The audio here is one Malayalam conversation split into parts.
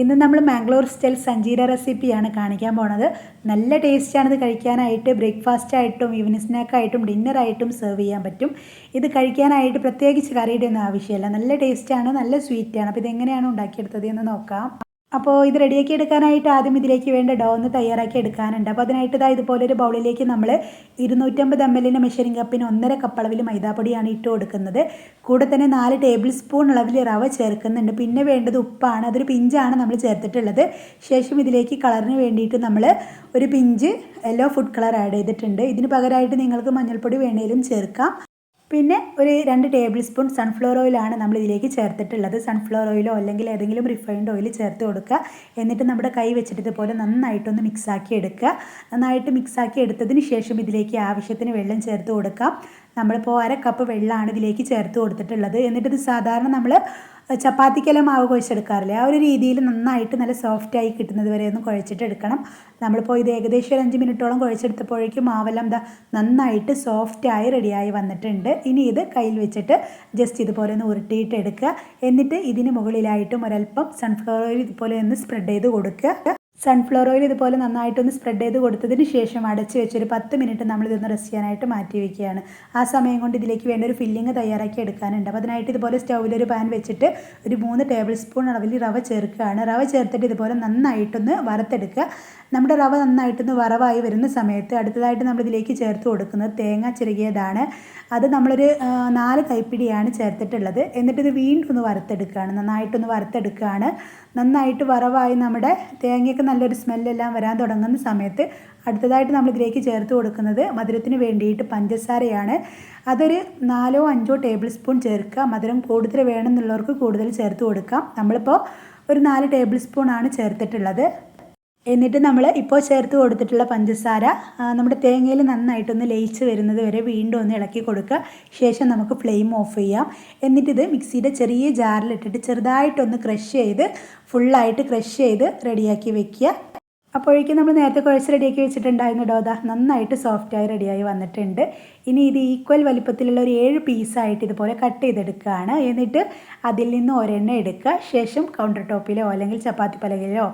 ഇന്ന് നമ്മൾ മാംഗ്ലൂർ സ്റ്റൈൽ സഞ്ജീര റെസിപ്പിയാണ് കാണിക്കാൻ പോണത്. നല്ല ടേസ്റ്റാണ് ഇത് കഴിക്കാനായിട്ട് ബ്രേക്ക്ഫാസ്റ്റ് ആയിട്ടും ഈവനിങ് സ്നാക്കായിട്ടും ഡിന്നറായിട്ടും സെർവ് ചെയ്യാൻ പറ്റും. ഇത് കഴിക്കാനായിട്ട് പ്രത്യേകിച്ച് കറിയുടെ ഒന്നും ആവശ്യമില്ല. നല്ല ടേസ്റ്റാണ് നല്ല സ്വീറ്റാണ്. അപ്പോൾ ഇതെങ്ങനെയാണ് ഉണ്ടാക്കിയെടുത്തത് എന്ന് നോക്കാം. അപ്പോൾ ഇത് റെഡിയാക്കി എടുക്കാനായിട്ട് ആദ്യം ഇതിലേക്ക് വേണ്ട ഡോ ഒന്ന് തയ്യാറാക്കി എടുക്കാനുണ്ട്. അപ്പോൾ അതിനായിട്ട് ഇതാ ഇതുപോലെ ഒരു ബൗളിലേക്ക് നമ്മൾ ഇരുന്നൂറ്റമ്പത് എം എല്ലിന്റെ മെഷറിംഗ് കപ്പിന് ഒന്നര കപ്പ് അളവിൽ മൈദാപ്പൊടിയാണ് ഇട്ട് കൊടുക്കുന്നത്. കൂടെ തന്നെ നാല് ടേബിൾ സ്പൂൺ അളവിൽ റവ ചേർക്കുന്നുണ്ട്. പിന്നെ വേണ്ടത് ഉപ്പാണ്. അതൊരു പിഞ്ചാണ് നമ്മൾ ചേർത്തിട്ടുള്ളത്. ശേഷം ഇതിലേക്ക് കളറിന് വേണ്ടിയിട്ട് നമ്മൾ ഒരു pinch yellow food colour add ചെയ്തിട്ടുണ്ട്. ഇതിന് പകരമായിട്ട് നിങ്ങൾക്ക് മഞ്ഞൾപ്പൊടി വേണേലും ചേർക്കാം. പിന്നെ ഒരു രണ്ട് ടേബിൾ സ്പൂൺ സൺഫ്ലവർ ഓയിലാണ് നമ്മൾ ഇതിലേക്ക് ചേർത്തിട്ടുള്ളത്. സൺഫ്ലവർ ഓയിലോ അല്ലെങ്കിൽ ഏതെങ്കിലും റിഫൈൻഡ് ഓയിൽ ചേർത്ത് കൊടുക്കുക. എന്നിട്ട് നമ്മുടെ കൈ വെച്ചിട്ട് ഇതുപോലെ നന്നായിട്ടൊന്ന് മിക്സാക്കി എടുക്കുക. നന്നായിട്ട് മിക്സാക്കി എടുത്തതിന് ശേഷം ഇതിലേക്ക് ആവശ്യത്തിന് വെള്ളം ചേർത്ത് കൊടുക്കാം. നമ്മളിപ്പോൾ അര കപ്പ് വെള്ളമാണ് ഇതിലേക്ക് ചേർത്ത് കൊടുത്തിട്ടുള്ളത്. എന്നിട്ട് ഇത് സാധാരണ നമ്മൾ ചപ്പാത്തിക്കെല്ലാം മാവ് കുഴച്ചെടുക്കാറില്ലേ? ആ ഒരു രീതിയിൽ നന്നായിട്ട് നല്ല സോഫ്റ്റായി കിട്ടുന്നത് വരെ ഒന്ന് കുഴച്ചിട്ട് എടുക്കണം. നമ്മളിപ്പോൾ ഇത് ഏകദേശം ഒരു അഞ്ച് മിനിറ്റോളം കുഴച്ചെടുത്തപ്പോഴേക്കും മാവെല്ലാം എന്താ നന്നായിട്ട് സോഫ്റ്റായി റെഡിയായി വന്നിട്ടുണ്ട്. ഇനി ഇത് കയ്യിൽ വെച്ചിട്ട് ജസ്റ്റ് ഇതുപോലെ ഒന്ന് ഉരുട്ടിയിട്ട് എടുക്കുക. എന്നിട്ട് ഇതിന് മുകളിലായിട്ടും ഒരല്പം സൺഫ്ലവർ ഓയിൽ ഇതുപോലെ ഒന്ന് സ്പ്രെഡ് ചെയ്ത് കൊടുക്കുക. സൺഫ്ലവർ ഓയിൽ ഇതുപോലെ നന്നായിട്ടൊന്ന് സ്പ്രെഡ് ചെയ്ത് കൊടുത്തതിന് ശേഷം അടച്ച് വെച്ചൊരു പത്ത് മിനിറ്റ് നമ്മൾ ഇതൊന്ന് റെസ്റ്റ് ചെയ്യാനായിട്ട് മാറ്റി വെക്കുകയാണ്. ആ സമയം കൊണ്ട് ഇതിലേക്ക് വേണ്ട ഒരു ഫില്ലിങ് തയ്യാറാക്കി എടുക്കാനുണ്ട്. അപ്പോൾ അതിനായിട്ട് ഇതുപോലെ സ്റ്റൗവിലൊരു പാൻ വെച്ചിട്ട് ഒരു മൂന്ന് ടേബിൾ സ്പൂൺ അളവിൽ റവ ചേർക്കുകയാണ്. റവ ചേർത്തിട്ട് ഇതുപോലെ നന്നായിട്ടൊന്ന് വറുത്തെടുക്കുക. നമ്മുടെ റവ നന്നായിട്ടൊന്ന് വറവായി വരുന്ന സമയത്ത് അടുത്തതായിട്ട് നമ്മൾ ഇതിലേക്ക് ചേർത്ത് കൊടുക്കുന്നത് തേങ്ങ ചിരകിയതാണ്. അത് നമ്മളൊരു നാല് കൈപ്പിടിയാണ് ചേർത്തിട്ടുള്ളത്. എന്നിട്ട് ഇത് വീണ്ടും ഒന്ന് വറുത്തെടുക്കുകയാണ്. നന്നായിട്ടൊന്ന് വറുത്തെടുക്കുകയാണ്. നന്നായിട്ട് വറവായി നമ്മുടെ തേങ്ങയ്ക്ക് നല്ലൊരു സ്മെല്ലെല്ലാം വരാൻ തുടങ്ങുന്ന സമയത്ത് അടുത്തതായിട്ട് നമ്മൾ ഇതിലേക്ക് ചേർത്ത് കൊടുക്കുന്നത് മധുരത്തിന് വേണ്ടിയിട്ട് പഞ്ചസാരയാണ്. അതൊരു നാലോ അഞ്ചോ ടേബിൾ സ്പൂൺ ചേർക്കുക. മധുരം കൂടുതൽ വേണമെന്നുള്ളവർക്ക് കൂടുതൽ ചേർത്ത് കൊടുക്കാം. നമ്മളിപ്പോൾ ഒരു നാല് ടേബിൾ സ്പൂണാണ് ചേർത്തിട്ടുള്ളത്. എന്നിട്ട് നമ്മൾ ഇപ്പോൾ ചേർത്ത് കൊടുത്തിട്ടുള്ള പഞ്ചസാര നമ്മുടെ തേങ്ങയിൽ നന്നായിട്ടൊന്ന് ലയിച്ച് വരുന്നത് വരെ വീണ്ടും ഒന്ന് ഇളക്കി കൊടുക്കുക. ശേഷം നമുക്ക് ഫ്ലെയിം ഓഫ് ചെയ്യാം. എന്നിട്ടിത് മിക്സിയുടെ ചെറിയ ജാറിലിട്ടിട്ട് ചെറുതായിട്ടൊന്ന് ക്രഷ് ചെയ്ത് ഫുള്ളായിട്ട് ക്രഷ് ചെയ്ത് റെഡിയാക്കി വെക്കുക. അപ്പോഴേക്കും നമ്മൾ നേരത്തെ കുഴച്ച് റെഡിയാക്കി വെച്ചിട്ടുണ്ടായിരുന്നു ഡോദ. നന്നായിട്ട് സോഫ്റ്റായി റെഡിയായി വന്നിട്ടുണ്ട്. ഇനി ഇത് ഈക്വൽ വലിപ്പത്തിലുള്ള ഒരു ഏഴ് പീസായിട്ട് ഇതുപോലെ കട്ട് ചെയ്തെടുക്കുകയാണ്. എന്നിട്ട് അതിൽ നിന്ന് ഒരെണ്ണം എടുക്കുക. ശേഷം കൗണ്ടർ ടോപ്പിലോ അല്ലെങ്കിൽ ചപ്പാത്തി പലകയിലോ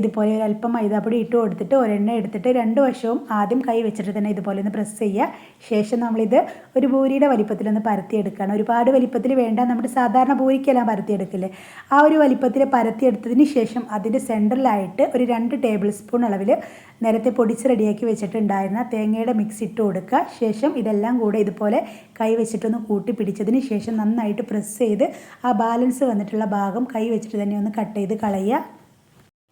ഇതുപോലെ ഒരു അല്പം മൈദാപ്പൊടി ഇട്ട് കൊടുത്തിട്ട് ഒരെണ്ണം എടുത്തിട്ട് രണ്ട് വശവും ആദ്യം കൈ വെച്ചിട്ട് തന്നെ ഇതുപോലെ ഒന്ന് പ്രസ് ചെയ്യുക. ശേഷം നമ്മളിത് ഒരു പൂരിയുടെ വലിപ്പത്തിലൊന്ന് പരത്തിയെടുക്കുകയാണ്. ഒരുപാട് വലിപ്പത്തിൽ വേണ്ട നമ്മുടെ സാധാരണ പൂരിക്കെല്ലാം പരത്തിയെടുക്കില്ലേ? ആ ഒരു വലിപ്പത്തിൽ പരത്തിയെടുത്തതിന് ശേഷം അതിന്റെ സെന്ററിലായിട്ട് ഒരു രണ്ട് ടേബിൾ അളവിൽ നേരത്തെ പൊടിച്ച് റെഡിയാക്കി വെച്ചിട്ടുണ്ടായിരുന്ന തേങ്ങയുടെ മിക്സ് ഇട്ട് കൊടുക്കുക. ശേഷം ഇതെല്ലാം കൂടെ ഇതുപോലെ കൈ വെച്ചിട്ടൊന്ന് കൂട്ടി പിടിച്ചതിന് ശേഷം നന്നായിട്ട് പ്രസ് ചെയ്ത് ആ ബാലൻസ് വന്നിട്ടുള്ള ഭാഗം കൈ വെച്ചിട്ട് തന്നെ ഒന്ന് കട്ട് ചെയ്ത് കളയുക.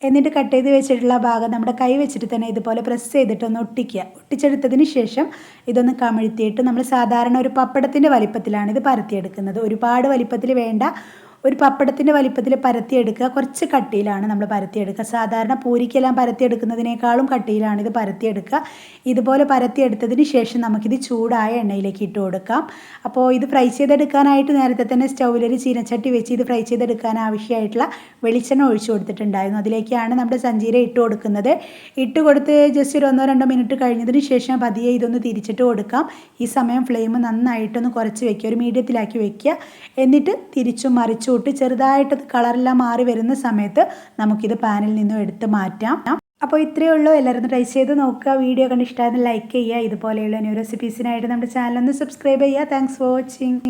എന്നിട്ട് കട്ട് ചെയ്ത് വെച്ചിട്ടുള്ള ഭാഗം നമ്മുടെ കൈ വെച്ചിട്ട് തന്നെ ഇതുപോലെ പ്രസ് ചെയ്തിട്ടൊന്ന് ഒട്ടിക്കുക. ഒട്ടിച്ചെടുത്തതിന് ശേഷം ഇതൊന്ന് കമിഴ്ത്തിയിട്ട് നമ്മൾ സാധാരണ ഒരു പപ്പടത്തിന്റെ വലിപ്പത്തിലാണ് ഇത് പരത്തിയെടുക്കുന്നത്. ഒരുപാട് വലിപ്പത്തിൽ വേണ്ട ഒരു പപ്പടത്തിന്റെ വലിപ്പത്തിൽ പരത്തിയെടുക്കുക. കുറച്ച് കട്ടിയിലാണ് നമ്മൾ പരത്തിയെടുക്കുക. സാധാരണ പൂരിക്കെല്ലാം പരത്തിയെടുക്കുന്നതിനേക്കാളും കട്ടിയിലാണ് ഇത് പരത്തിയെടുക്കുക. ഇതുപോലെ പരത്തിയെടുത്തതിന് ശേഷം നമുക്കിത് ചൂടായ എണ്ണയിലേക്ക് ഇട്ട് കൊടുക്കാം. അപ്പോൾ ഇത് ഫ്രൈ ചെയ്തെടുക്കാനായിട്ട് നേരത്തെ തന്നെ സ്റ്റൗവിലൊരു ചീനച്ചട്ടി വെച്ച് ഇത് ഫ്രൈ ചെയ്തെടുക്കാൻ ആവശ്യമായിട്ടുള്ള വെളിച്ചെണ്ണ ഒഴിച്ചു കൊടുത്തിട്ടുണ്ടായിരുന്നു. അതിലേക്കാണ് നമ്മുടെ സഞ്ചീര ഇട്ട് കൊടുക്കുന്നത്. ഇട്ട് കൊടുത്ത് ജസ്റ്റ് ഒരു ഒന്നോ രണ്ടോ മിനിറ്റ് കഴിഞ്ഞതിന് ശേഷം പതിയെ ഇതൊന്ന് തിരിച്ചിട്ട് കൊടുക്കാം. ഈ സമയം ഫ്ലെയിം നന്നായിട്ടൊന്ന് കുറച്ച് വെക്കുക. ഒരു മീഡിയത്തിലാക്കി വെക്കുക. എന്നിട്ട് തിരിച്ചും മറിച്ചും ഇട്ട് ചെറുതായിട്ട് കളറെല്ലാം മാറി വരുന്ന സമയത്ത് നമുക്കിത് പാനിൽ നിന്നും എടുത്ത് മാറ്റാം. അപ്പോൾ ഇത്രയേ ഉള്ളൂ. എല്ലാവരും ട്രൈ ചെയ്ത് നോക്കുക. വീഡിയോ കണ്ട് ഇഷ്ടമായിരുന്നു ലൈക്ക് ചെയ്യുക. ഇതുപോലെയുള്ള ന്യൂ റെസിപ്പീസിനായിട്ട് നമ്മുടെ ചാനൽ ഒന്ന് സബ്സ്ക്രൈബ് ചെയ്യുക. Thanks for watching